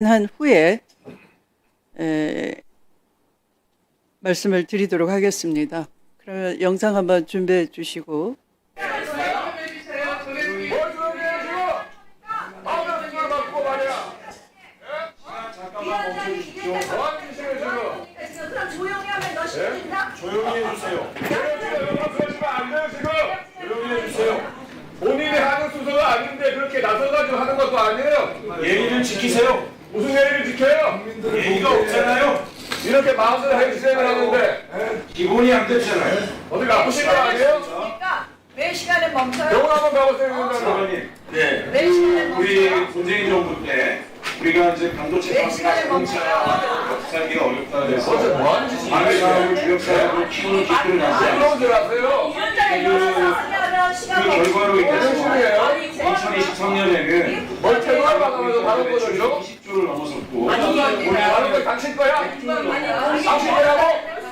한 후에 에, 말씀을 드리도록 하겠습니다. 그러면 영상 한번 준비해 주시고. 본인이 하는 수서가 아닌데 그렇게 나서가지고 하는 것도 아니에요. 예의를 지키세요. 무슨 예의를 지켜요? 예의가 없잖아요. 이렇게 마음대로 해주세요 하는데 기본이 안 됐잖아요. 어디 아프신 거 아니에요? 그러니까 매 시간에 멈춰요? 병원 한번 가보세요 위원장님. 사관님, 네. 매 시간에 우리 멈춰요? 문재인 정부 때 우리가 이제 네 시간에 파트가 살기가 어렵다 그래서 어제 뭐 하는 짓이에요? 주력 사람을 키우는 기술을 안 나서 들어오세요 하세요. 위원장이 일어나서 하면 시간 그. 결과로 인해서 무슨이에요? 2023년에는 뭘 퇴근하고 가면서 다른 거죠? 20조를 넘어섰고 다른 거 당신 거야? 아니, 당신 거라고?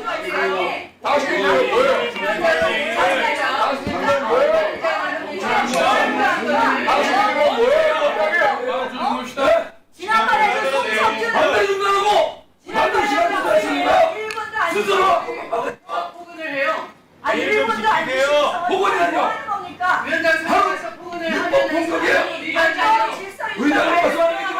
아니, 당신 거 뭐예요? 당신 거 뭐예요? 당신 거 뭐예요? 갑자기? 지난번에도 송석준 준다고! 지난번에 준다고! 1분도 안 스스로! 포근을 해요. 아니 1분도 안 주셔서 포근이 아니야. 뭐 하는 겁니까? 위원장 상황에서 포근을 하면은 공격이에요. 위원장이 질서 게건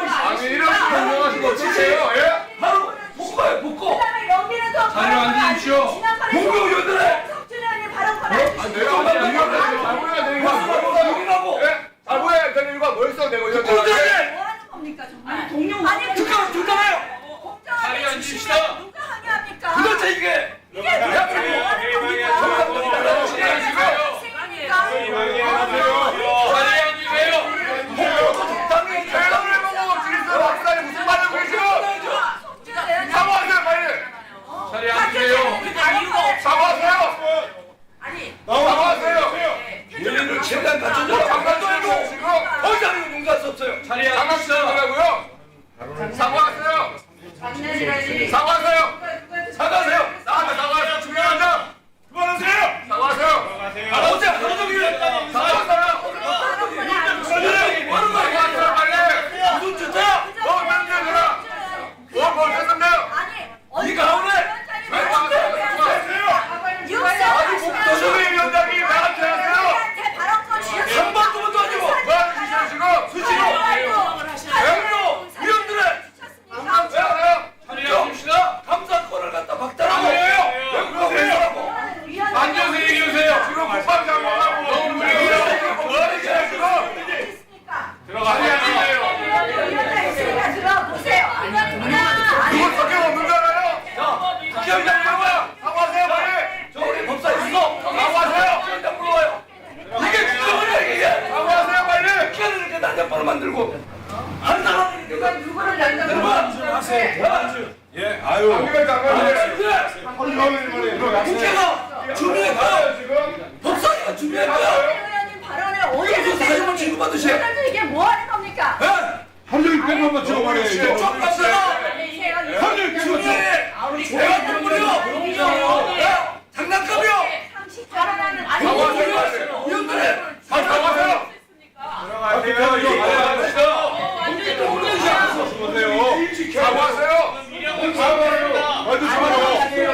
아니. 이렇게 변명하신 거 어떡해요? 예? 바로 복거예요, 복거! 그다음에 여기는 더 자료 안 주십시오. 지난번에 공격 위원들의 송석준 의원이 발언 건 아? 내가 언제 위원장님 잘못해야 되는 거 아니에요? 여기라고! 예? 잘못해야 되는 이유가 뭐 있어 내가 위원장님? 공장에! 뭐 하는 겁니까 정말? 동료 아니 준다며요! 공정하게 자리 앉으십시오. 주시면 누가 항의합니까? 그렇죠, 이게! 이게 도대체 뭐 하는 겁니까? 대답을 해보고 지금 갖춰줘! 지금 수 없어요! 자리에! 사과하세요! 사과하세요! 나한테 사과하세요 중요하죠? 그만하세요! 사과하세요! 아, 어제 하루 종일 사과하세요! 사과하세요! 뭐 하는 거야? 사과하세요 빨리! 무슨 짓이야? 뭐 어떻게 그라? 뭐뭐 했는데요? 네가 오늘 조정희 위원장이 나한테 하세요! 한 번도 못도 아니고 뭐 하는 짓이에요 지금? 수시로 대학교 위원들의 왜 하세요? 자리에 앉읍시다! 감사권을 갖다 박탈하고 왜 그러세요? 앉아서 얘기하세요. 지금 국방장관하고 너무 그래요. 뭐 하는 짓이에요 지금? 들어가세요. 이거 성격 없는 거잖아요. 기억장 물어봐요! 사과하세요 빨리. 저 우리 법사 있어! 사과하세요. 기억장 물어봐요! 이게 국정원이야 이게! 사과하세요 빨리. 기억을 이렇게 난장판을 만들고 한 사람 예, 아유. 안기가 장관님. 국회가! 지금. 법사위가 준비했고요! 여기서 사회를 취급받으시 예? 이게 뭐 하는 겁니까? 하루 종일 뺑한번 찍어버려요. 좀 봤어요! 중요해! 내가 동물이요! 야! 장난감이요! 사과하세요. 위원들의 아, 사과하세요. 들어가세요. 이거 완전히 동물이지 않았어! 사과하세요. 사과하세요.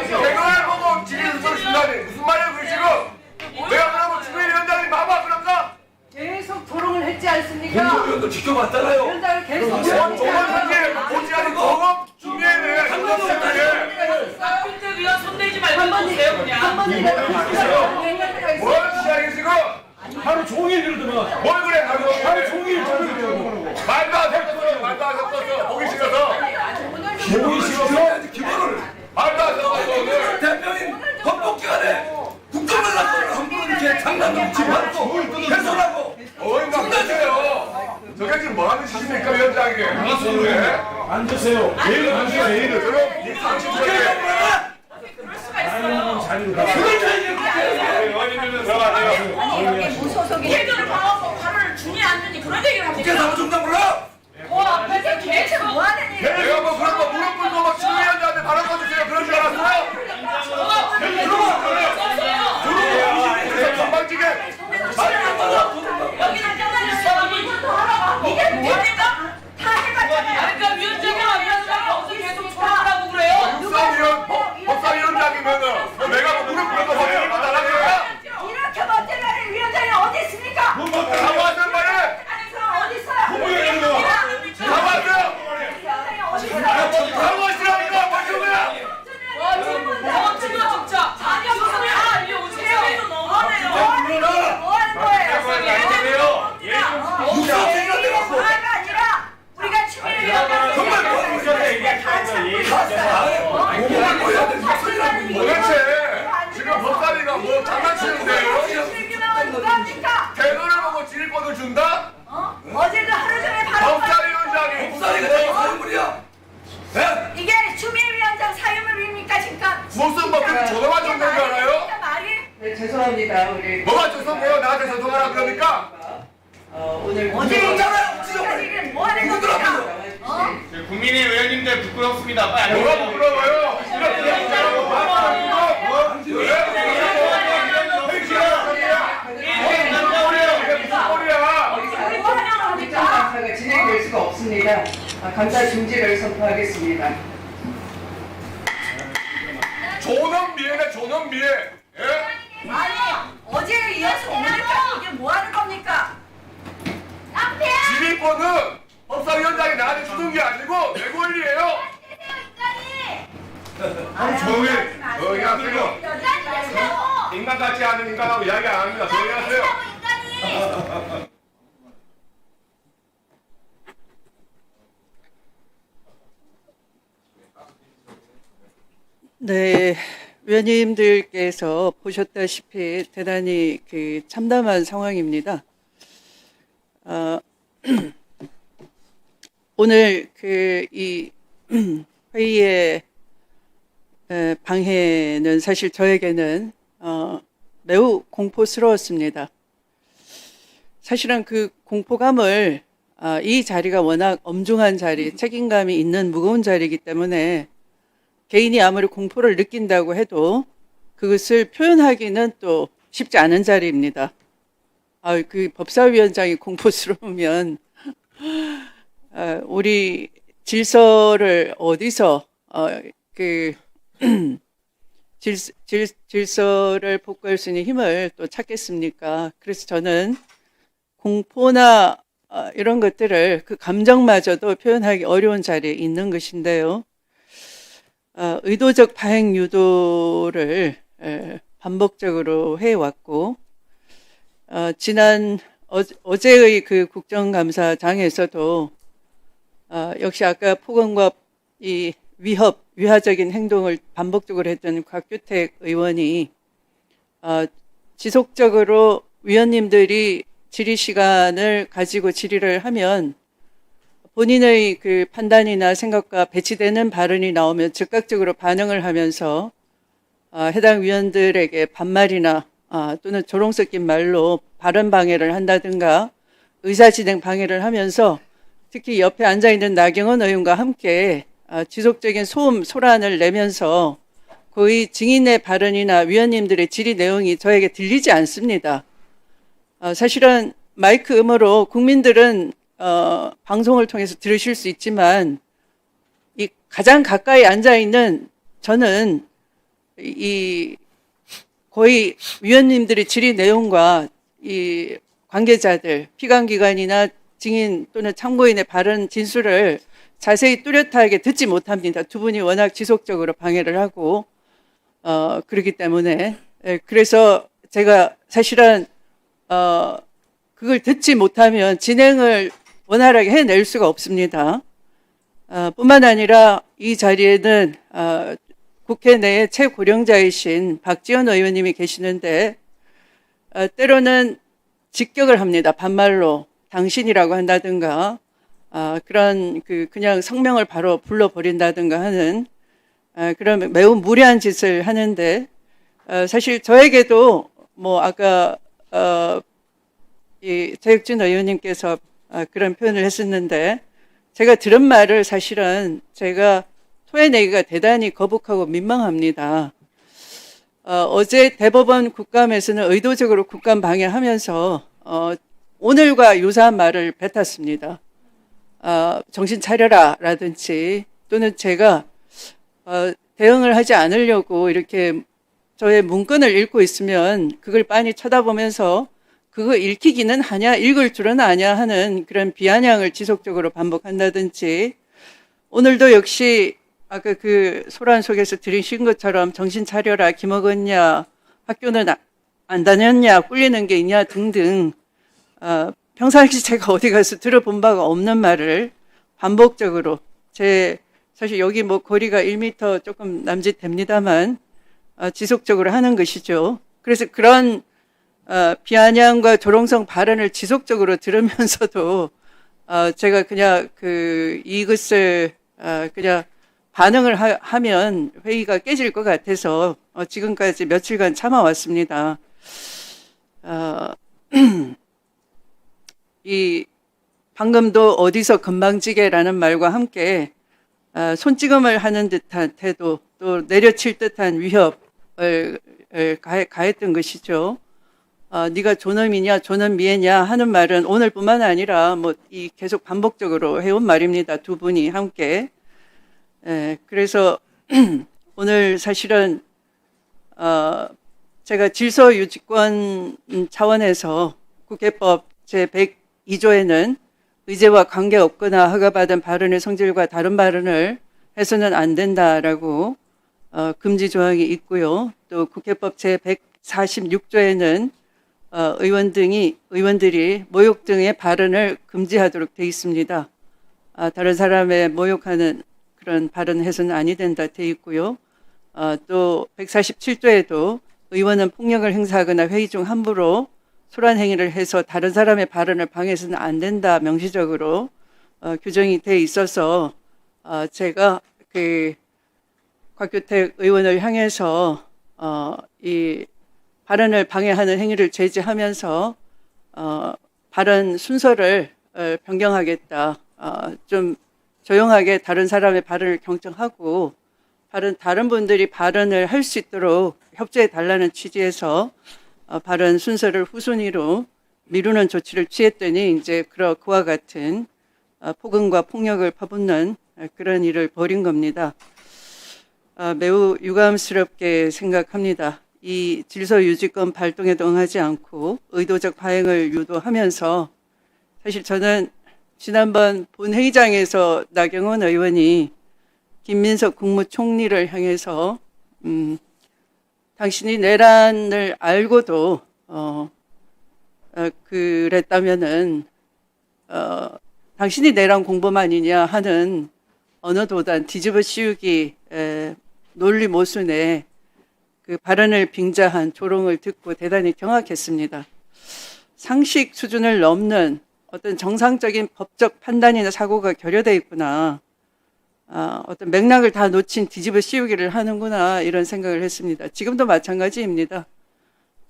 사과하세요. 대가를 보고 지금 소리 쓴다니 무슨 말이에요 그 지금? 내가 그러면 주민 위 원장님 봐봐 그럴까? 계속 토론을 했지 않습니까? 공무위원도 지켜봤잖아요! 위원장을 계속 저번 사기에 보지 얘들을 봐갖고 발을 주니 안 주니 그런 얘기를 이렇게 합니까? 나와 정답 몰라? 와 앞에서 계속 뭐하는 얘기 내가 뭐 그런 거 무릎 꿇고 막 주위 여자한테 바람 꺼주세요. 그런 줄 알았어요? 뭐 뭐 내가 뭐 무릎 꿇고 막 부끄럽습니다. 빨리 뭐가 앉으세요. 부끄러워요? 이렇게 얘기하라고 말만 하고 왜? 이게 무슨? 입장 감사가 진행될 수가 없습니다. 아, 감사 중지를 선포하겠습니다. 조는 미애네 조는 미애 예? 아니 어제에 이어서 뭡니까? 이게 뭐 하는 겁니까? 지휘권은 법사위원장이 나한테 주는 게 아니고 내 권리예요 조용히 조용히 하세요. 인간 같지 않은 인간하고 이야기 안 합니다. 조용히 하세요. 네, 위원님들께서 보셨다시피 대단히 그 참담한 상황입니다. 어, 오늘 그 이 회의의 에, 방해는 사실 저에게는 어, 매우 공포스러웠습니다. 사실은 그 공포감을 아, 이 자리가 워낙 엄중한 자리, 책임감이 있는 무거운 자리이기 때문에 개인이 아무리 공포를 느낀다고 해도 그것을 표현하기는 또 쉽지 않은 자리입니다. 아, 그 법사위원장이 공포스러우면 아, 우리 질서를 어디서 어, 그 질, 질, 질서를 복구할 수 있는 힘을 또 찾겠습니까? 그래서 저는 공포나 어, 이런 것들을 그 감정마저도 표현하기 어려운 자리에 있는 것인데요. 어, 의도적 파행 유도를 에, 반복적으로 해왔고, 어, 지난 어, 어제의 그 국정감사장에서도 어, 역시 아까 폭언과 이 위협, 위화적인 행동을 반복적으로 했던 곽규택 의원이 어, 지속적으로 위원님들이 질의 시간을 가지고 질의를 하면 본인의 그 판단이나 생각과 배치되는 발언이 나오면 즉각적으로 반응을 하면서 아, 해당 위원들에게 반말이나 아, 또는 조롱 섞인 말로 발언 방해를 한다든가 의사 진행 방해를 하면서 특히 옆에 앉아 있는 나경원 의원과 함께 아, 지속적인 소음 소란을 내면서 거의 증인의 발언이나 위원님들의 질의 내용이 저에게 들리지 않습니다. 어, 사실은 마이크 음으로 국민들은 어, 방송을 통해서 들으실 수 있지만 이 가장 가까이 앉아 있는 저는 이 거의 위원님들의 질의 내용과 이 관계자들, 피감기관이나 증인 또는 참고인의 발언 진술을 자세히 뚜렷하게 듣지 못합니다. 두 분이 워낙 지속적으로 방해를 하고 어, 그렇기 때문에 예, 그래서 제가 사실은 어, 그걸 듣지 못하면 진행을 원활하게 해낼 수가 없습니다. 어, 뿐만 아니라 이 자리에는 어, 국회 내에 최고령자이신 박지원 의원님이 계시는데 어, 때로는 직격을 합니다. 반말로 당신이라고 한다든가 어, 그런 그 그냥 성명을 바로 불러 버린다든가 하는 어, 그런 매우 무례한 짓을 하는데 어, 사실 저에게도 뭐 아까 어, 이 자육진 의원님께서 아, 그런 표현을 했었는데 제가 들은 말을 사실은 제가 토해내기가 대단히 거북하고 민망합니다. 어, 제 대법원 국감에서는 의도적으로 국감 방해하면서 어, 오늘과 유사한 말을 뱉었습니다. 어, 정신 차려라 라든지 또는 제가 어, 대응을 하지 않으려고 이렇게 저의 문건을 읽고 있으면 그걸 빤히 쳐다보면서 그거 읽히기는 하냐, 읽을 줄은 아냐 하는 그런 비아냥을 지속적으로 반복한다든지. 오늘도 역시 아까 그 소란 속에서 들으신 것처럼 정신 차려라, 김어건냐, 학교는 아- 안 다녔냐, 꿀리는 게 있냐 등등 어, 평상시 제가 어디 가서 들어본 바가 없는 말을 반복적으로 제 사실 여기 뭐 거리가 1미터 조금 남짓 됩니다만 어, 지속적으로 하는 것이죠. 그래서 그런 어, 비아냥과 조롱성 발언을 지속적으로 들으면서도 어, 제가 그냥 그 이것을 어, 그냥 반응을 하, 면 회의가 깨질 것 같아서 어, 지금까지 며칠간 참아왔습니다. 어, 이 방금도 어디서 건방지게라는 말과 함께 어, 손찌검을 하는 듯한 태도 또 내려칠 듯한 위협을 가했던 것이죠. 어, 네가 존엄이냐 존엄미애냐 하는 말은 오늘뿐만 아니라 뭐 이 계속 반복적으로 해온 말입니다. 두 분이 함께. 에, 그래서 오늘 사실은 어, 제가 질서 유지권 차원에서 국회법 제 102조에는 의제와 관계없거나 허가받은 발언의 성질과 다른 발언을 해서는 안 된다라고 어, 금지 조항이 있고요. 또 국회법 제 146조에는 어, 의원 등이 의원들이 모욕 등의 발언을 금지하도록 돼 있습니다. 아, 다른 사람의 모욕하는 그런 발언 해서는 아니 된다 돼 있고요. 어, 또 147조에도 의원은 폭력을 행사하거나 회의 중 함부로 소란 행위를 해서 다른 사람의 발언을 방해해서는 안 된다 명시적으로 어, 규정이 돼 있어서 어, 제가 그 곽규택 의원을 향해서 어, 이 발언을 방해하는 행위를 제지하면서 어, 발언 순서를 어, 변경하겠다. 어, 좀 조용하게 다른 사람의 발언을 경청하고 다른 다른 분들이 발언을 할 수 있도록 협조해 달라는 취지에서 어, 발언 순서를 후순위로 미루는 조치를 취했더니 이제 그와 같은 어, 폭언과 폭력을 퍼붓는 어, 그런 일을 벌인 겁니다. 어, 매우 유감스럽게 생각합니다. 이 질서 유지권 발동에도 응하지 않고 의도적 과잉을 유도하면서 사실 저는 지난번 본회의장에서 나경원 의원이 김민석 국무총리를 향해서 음, 당신이 내란을 알고도 어, 어 그랬다면은 어, 당신이 내란 공범아니냐 하는 언어 도단 뒤집어 씌우기 에, 논리 모순에 그 발언을 빙자한 조롱을 듣고 대단히 경악했습니다. 상식 수준을 넘는 어떤 정상적인 법적 판단이나 사고가 결여되어 있구나. 아, 어떤 맥락을 다 놓친 뒤집어 씌우기를 하는구나 이런 생각을 했습니다. 지금도 마찬가지입니다.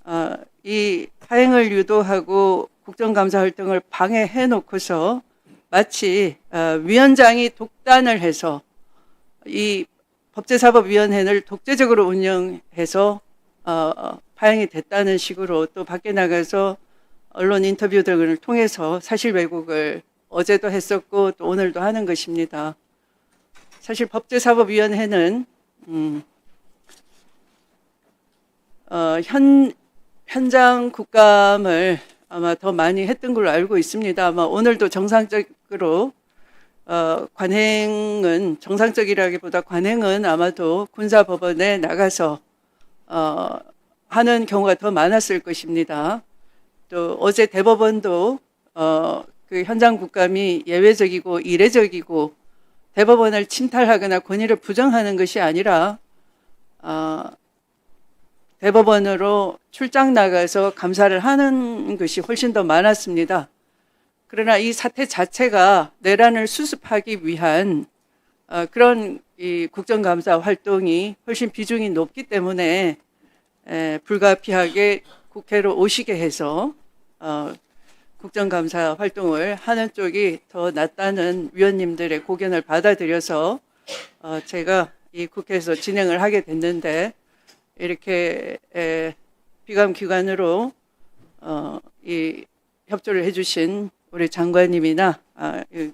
아, 이 파행을 유도하고 국정감사 활동을 방해해 놓고서 마치 아, 위원장이 독단을 해서 이 법제사법위원회를 독재적으로 운영해서 어, 파행이 됐다는 식으로 또 밖에 나가서 언론 인터뷰 등을 통해서 사실 왜곡을 어제도 했었고 또 오늘도 하는 것입니다. 사실 법제사법위원회는 음, 어, 현 현장 국감을 아마 더 많이 했던 걸로 알고 있습니다. 아마 오늘도 정상적으로 어, 관행은 정상적이라기보다 관행은 아마도 군사법원에 나가서 어, 하는 경우가 더 많았을 것입니다. 또 어제 대법원도 어, 그 현장 국감이 예외적이고 이례적이고 대법원을 침탈하거나 권위를 부정하는 것이 아니라 어, 대법원으로 출장 나가서 감사를 하는 것이 훨씬 더 많았습니다. 그러나 이 사태 자체가 내란을 수습하기 위한 어, 그런 이 국정감사 활동이 훨씬 비중이 높기 때문에 에, 불가피하게 국회로 오시게 해서 어, 국정감사 활동을 하는 쪽이 더 낫다는 위원님들의 고견을 받아들여서 어, 제가 이 국회에서 진행을 하게 됐는데 이렇게 에, 비감 기관으로 어, 이 협조를 해주신 우리 장관님이나 아, 이,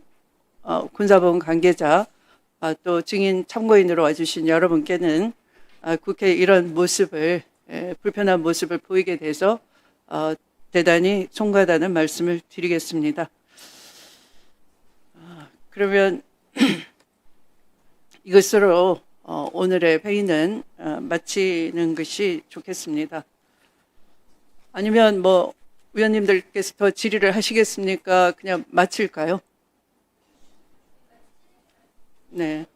어, 군사법원 관계자 아, 또 증인 참고인으로 와주신 여러분께는 아, 국회 이런 모습을 에, 불편한 모습을 보이게 돼서 어, 대단히 송가다는 말씀을 드리겠습니다. 아, 그러면 이것으로 어, 오늘의 회의는 어, 마치는 것이 좋겠습니다. 아니면 뭐 위원님들께서 더 질의를 하시겠습니까? 그냥 마칠까요? 네.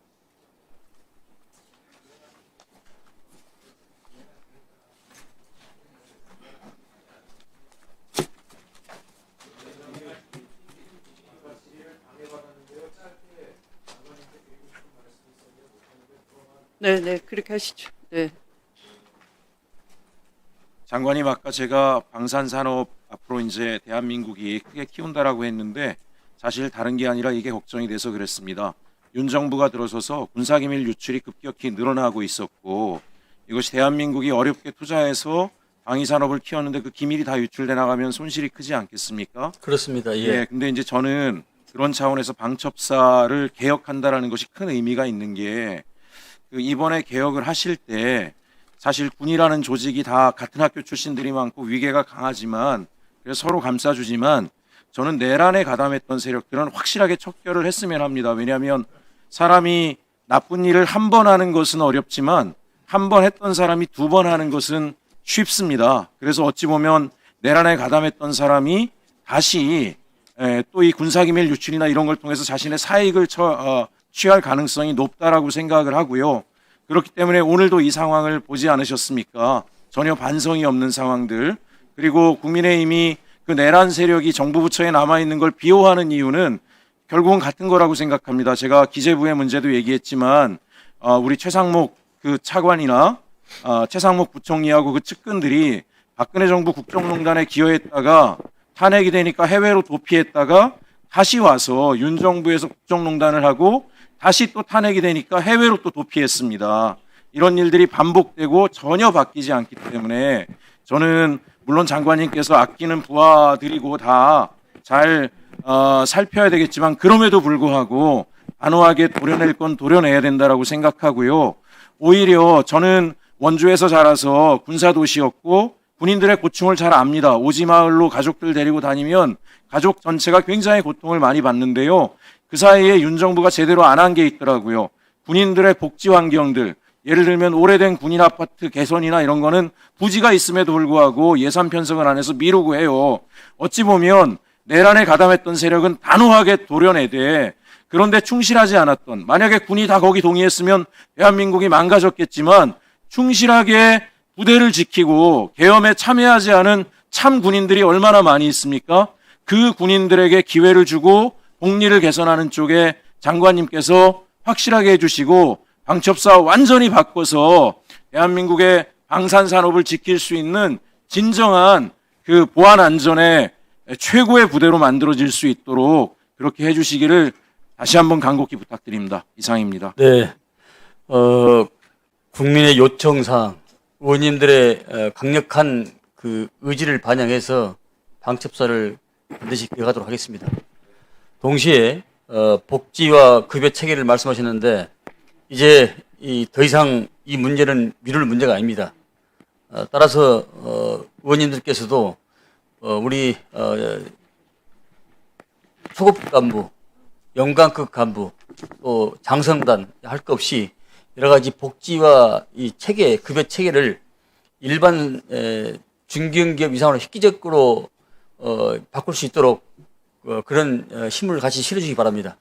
네, 네, 그렇게 하시죠. 네. 장관님 아까 제가 방산 산업 앞으로 이제 대한민국이 크게 키운다라고 했는데 사실 다른 게 아니라 이게 걱정이 돼서 그랬습니다. 윤 정부가 들어서서 군사기밀 유출이 급격히 늘어나고 있었고 이것이 대한민국이 어렵게 투자해서 방위 산업을 키웠는데 그 기밀이 다 유출돼 나가면 손실이 크지 않겠습니까? 그렇습니다. 예. 예. 근데 이제 저는 그런 차원에서 방첩사를 개혁한다라는 것이 큰 의미가 있는 게 그 이번에 개혁을 하실 때 사실 군이라는 조직이 다 같은 학교 출신들이 많고 위계가 강하지만 서로 감싸주지만 저는 내란에 가담했던 세력들은 확실하게 척결을 했으면 합니다. 왜냐하면 사람이 나쁜 일을 한 번 하는 것은 어렵지만 한 번 했던 사람이 두 번 하는 것은 쉽습니다. 그래서 어찌 보면 내란에 가담했던 사람이 다시 또 이 군사기밀 유출이나 이런 걸 통해서 자신의 사익을 처, 어, 취할 가능성이 높다라고 생각을 하고요. 그렇기 때문에 오늘도 이 상황을 보지 않으셨습니까? 전혀 반성이 없는 상황들 그리고 국민의힘이 그 내란 세력이 정부 부처에 남아 있는 걸 비호하는 이유는 결국은 같은 거라고 생각합니다. 제가 기재부의 문제도 얘기했지만 어, 우리 최상목 그 차관이나 어, 최상목 부총리하고 그 측근들이 박근혜 정부 국정농단에 기여했다가 탄핵이 되니까 해외로 도피했다가 다시 와서 윤 정부에서 국정농단을 하고 다시 또 탄핵이 되니까 해외로 또 도피했습니다. 이런 일들이 반복되고 전혀 바뀌지 않기 때문에 저는 물론 장관님께서 아끼는 부하들이고 다잘 어, 살펴야 되겠지만 그럼에도 불구하고 단호하게 도려낼 건 도려내야 된다라고 생각하고요. 오히려 저는 원주에서 자라서 군사 도시였고 군인들의 고충을 잘 압니다. 오지 마을로 가족들 데리고 다니면 가족 전체가 굉장히 고통을 많이 받는데요. 그 사이에 윤 정부가 제대로 안 한 게 있더라고요. 군인들의 복지 환경들, 예를 들면 오래된 군인 아파트 개선이나 이런 거는 부지가 있음에도 불구하고 예산 편성을 안 해서 미루고 해요. 어찌 보면 내란에 가담했던 세력은 단호하게 도려내되 그런데 충실하지 않았던 만약에 군이 다 거기 동의했으면 대한민국이 망가졌겠지만 충실하게 부대를 지키고 계엄에 참여하지 않은 참 군인들이 얼마나 많이 있습니까? 그 군인들에게 기회를 주고 복리를 개선하는 쪽에 장관님께서 확실하게 해주시고 방첩사 완전히 바꿔서 대한민국의 방산 산업을 지킬 수 있는 진정한 그 보안 안전의 최고의 부대로 만들어질 수 있도록 그렇게 해주시기를 다시 한번 간곡히 부탁드립니다. 이상입니다. 네. 어, 국민의 요청사항, 의원님들의 어, 강력한 그 의지를 반영해서 방첩사를 반드시 개혁하도록 하겠습니다. 동시에 어, 복지와 급여 체계를 말씀하셨는데 이제 이 더 이상 이 문제는 미룰 문제가 아닙니다. 어, 따라서 어, 의원님들께서도 어, 우리 어, 초급 간부, 영관급 간부, 또 장성단 할 것 없이 여러 가지 복지와 이 체계, 급여 체계를 일반 에, 중견기업 이상으로 획기적으로 어, 바꿀 수 있도록 어, 그런 어, 힘을 같이 실어주기 바랍니다.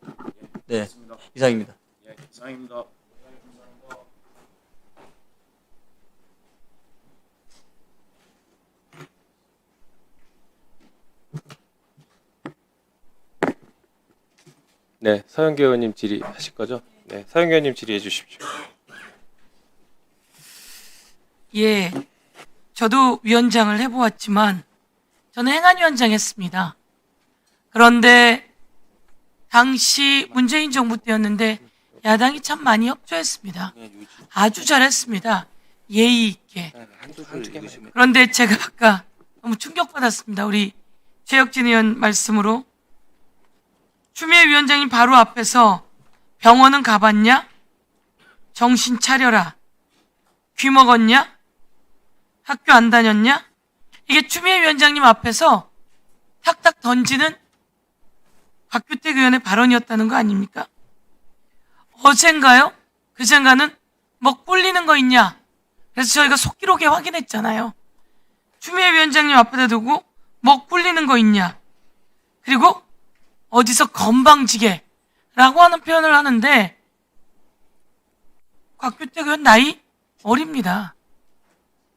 네, 이상입니다. 예, 이상입니다. 네, 서영교 의원님 질의하실 거죠? 네, 서영교 의원님 질의해 주십시오. 예. 저도 위원장을 해보았지만 저는 행안위원장 했습니다. 그런데 당시 문재인 정부 때였는데 야당이 참 많이 협조했습니다. 아주 잘했습니다. 예의 있게. 그런데 제가 아까 너무 충격받았습니다. 우리 최혁진 의원 말씀으로 추미애 위원장님 바로 앞에서 병원은 가봤냐? 정신 차려라. 귀 먹었냐? 학교 안 다녔냐? 이게 추미애 위원장님 앞에서 탁탁 던지는 박규택 의원의 발언이었다는 거 아닙니까? 어젠가요? 그젠가는 뭐 꿀리는 거 있냐? 그래서 저희가 속기록에 확인했잖아요. 추미애 위원장님 앞에다 두고 뭐 꿀리는 거 있냐? 그리고 어디서 건방지게 라고 하는 표현을 하는데 곽규택 의원 나이 어립니다.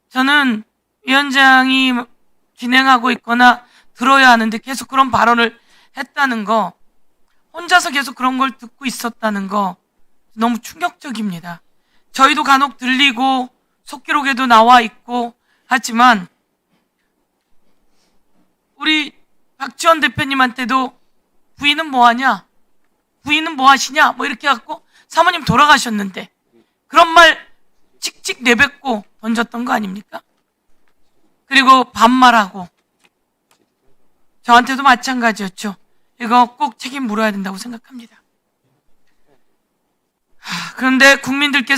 저는 위원장이 진행하고 있거나 들어야 하는데 계속 그런 발언을 했다는 거, 혼자서 계속 그런 걸 듣고 있었다는 거 너무 충격적입니다. 저희도 간혹 들리고 속기록에도 나와 있고 하지만 우리 박지원 대표님한테도 부인은 뭐 하냐? 부인은 뭐 하시냐? 뭐 이렇게 갖고 사모님 돌아가셨는데 그런 말 찍찍 내뱉고 던졌던 거 아닙니까? 그리고 반말하고 저한테도 마찬가지였죠. 이거 꼭 책임 물어야 된다고 생각합니다. 하, 그런데 국민들께서